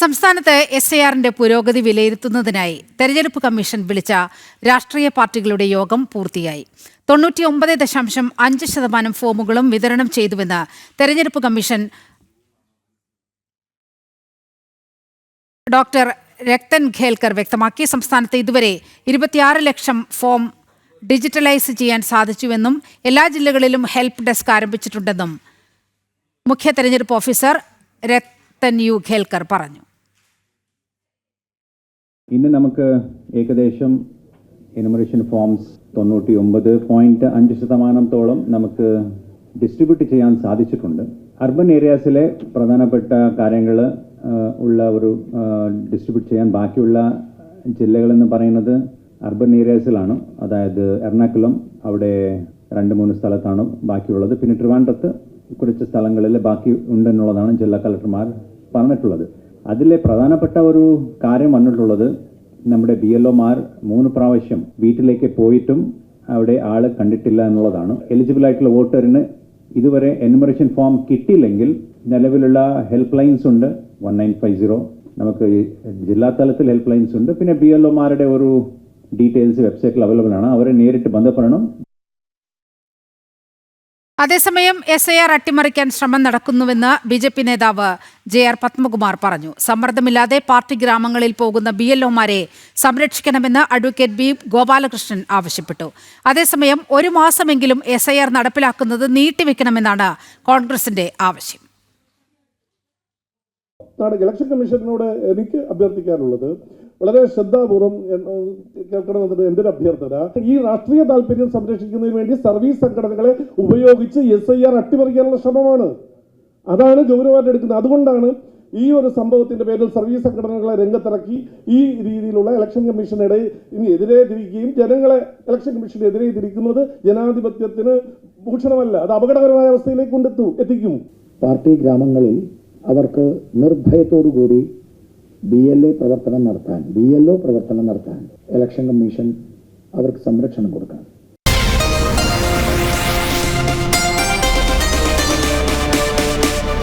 സംസ്ഥാനത്ത് S I ആറിന്റെ പുരോഗതി വിലയിരുത്തുന്നതിനായി തെരഞ്ഞെടുപ്പ് കമ്മീഷൻ വിളിച്ച രാഷ്ട്രീയ പാർട്ടികളുടെ യോഗം പൂർത്തിയായി. തൊണ്ണൂറ്റിയൊമ്പത് ദശാംശം അഞ്ച് ശതമാനം ഫോമുകളും വിതരണം ചെയ്തുവെന്ന് തെരഞ്ഞെടുപ്പ് കമ്മീഷൻ ഡോക്ടർ രക്തൻ ഖേൽക്കർ വ്യക്തമാക്കി. സംസ്ഥാനത്ത് ഇതുവരെ ഇരുപത്തിയാറ് ലക്ഷം ഫോം ഡിജിറ്റലൈസ് ചെയ്യാൻ സാധിച്ചുവെന്നും എല്ലാ ജില്ലകളിലും ഹെൽപ്പ് ഡെസ്ക് ആരംഭിച്ചിട്ടുണ്ടെന്നും മുഖ്യ തെരഞ്ഞെടുപ്പ് ഓഫീസർ രക്തൻ യു ഖേൽക്കർ പറഞ്ഞു. ഇന്ന് നമുക്ക് ഏകദേശം എനുമറേഷൻ ഫോംസ് തൊണ്ണൂറ്റി ഒമ്പത് പോയിന്റ് അഞ്ച് ശതമാനത്തോളം നമുക്ക് ഡിസ്ട്രിബ്യൂട്ട് ചെയ്യാൻ സാധിച്ചിട്ടുണ്ട്. അർബൻ ഏരിയാസിലെ പ്രധാനപ്പെട്ട കാര്യങ്ങൾ ഉള്ള ഒരു ഡിസ്ട്രിബ്യൂട്ട് ചെയ്യാൻ ബാക്കിയുള്ള ജില്ലകളെന്ന് പറയുന്നത് അർബൻ ഏരിയാസിലാണ് അതായത് എറണാകുളം അവിടെ രണ്ട് മൂന്ന് സ്ഥലത്താണ് ബാക്കിയുള്ളത്. പിന്നെ ട്രിവാൻഡ്രത്ത് കുറച്ച് സ്ഥലങ്ങളിൽ ബാക്കി ഉണ്ടെന്നുള്ളതാണ് ജില്ലാ കളക്ടർമാർ പറഞ്ഞിട്ടുള്ളത്. അതിലെ പ്രധാനപ്പെട്ട ഒരു കാര്യം വന്നിട്ടുള്ളത് നമ്മുടെ ബി മൂന്ന് പ്രാവശ്യം വീട്ടിലേക്ക് പോയിട്ടും അവിടെ ആൾ കണ്ടിട്ടില്ല എന്നുള്ളതാണ്. എലിജിബിൾ ആയിട്ടുള്ള വോട്ടറിന് ഇതുവരെ എനുമറേഷൻ ഫോം കിട്ടിയില്ലെങ്കിൽ നിലവിലുള്ള ഹെൽപ്പ് ലൈൻസ് ഉണ്ട് വൺ നയൻ ഫൈവ് സീറോ നമുക്ക് ജില്ലാ തലത്തിൽ ഹെൽപ്പ് ലൈൻസ് ഉണ്ട്. പിന്നെ ബി എൽ ഒരു ഡീറ്റെയിൽസ് വെബ്സൈറ്റിൽ അവൈലബിൾ ആണ്. അവരെ നേരിട്ട് ബന്ധപ്പെടണം. അതേസമയം എസ് ഐ ആർ അട്ടിമറിക്കാൻ ശ്രമം നടക്കുന്നുവെന്ന് ബി ജെ പി നേതാവ് ജെ ആർ പത്മകുമാർ പറഞ്ഞു. സമ്മർദ്ദമില്ലാതെ പാർട്ടി ഗ്രാമങ്ങളിൽ പോകുന്ന ബി എൽ ഒമാരെ സംരക്ഷിക്കണമെന്ന് അഡ്വക്കേറ്റ് ബി ഗോപാലകൃഷ്ണൻ ആവശ്യപ്പെട്ടു. അതേസമയം ഒരു മാസമെങ്കിലും എസ് ഐ ആർ നടപ്പിലാക്കുന്നത് നീട്ടിവെക്കണമെന്നാണ് കോൺഗ്രസിന്റെ ആവശ്യം. ഇലക്ഷൻ കമ്മീഷനോട് എനിക്ക് അഭ്യർത്ഥിക്കാനുള്ളത് വളരെ ശ്രദ്ധാപൂർവം എൻ- കേൾക്കണമെന്നത് എന്റെ ഒരു അഭ്യർത്ഥന. ഈ രാഷ്ട്രീയ താല്പര്യം സംരക്ഷിക്കുന്നതിന് വേണ്ടി സർവീസ് സംഘടനകളെ ഉപയോഗിച്ച് എസ് ഐ ആർ അട്ടിമറിക്കാനുള്ള ശ്രമമാണ്. അതാണ് ഗൗരവമായിട്ട് എടുക്കുന്നത്. അതുകൊണ്ടാണ് ഈ ഒരു സംഭവത്തിന്റെ പേരിൽ സർവീസ് സംഘടനകളെ രംഗത്തിറക്കി ഈ രീതിയിലുള്ള ഇലക്ഷൻ കമ്മീഷനിടെ ഇനി എതിരെ തിരിക്കുകയും ജനങ്ങളെ ഇലക്ഷൻ കമ്മീഷനെതിരെ തിരിക്കുന്നത് ജനാധിപത്യത്തിന് ഭൂഷണമല്ല അത് അപകടകരമായ അവസ്ഥയിലേക്ക് കൊണ്ടെത്തും എത്തിക്കും. പാർട്ടി ഗ്രാമങ്ങളിൽ അവർക്ക് നിർഭയത്തോടുകൂടി ബി എൽ എ പ്രവർത്തനം നടത്താൻ ബി എൽ ഒ പ്രവർത്തനം നടത്താൻ ഇലക്ഷൻ കമ്മീഷൻ അവർക്ക് സംരക്ഷണം കൊടുക്കണം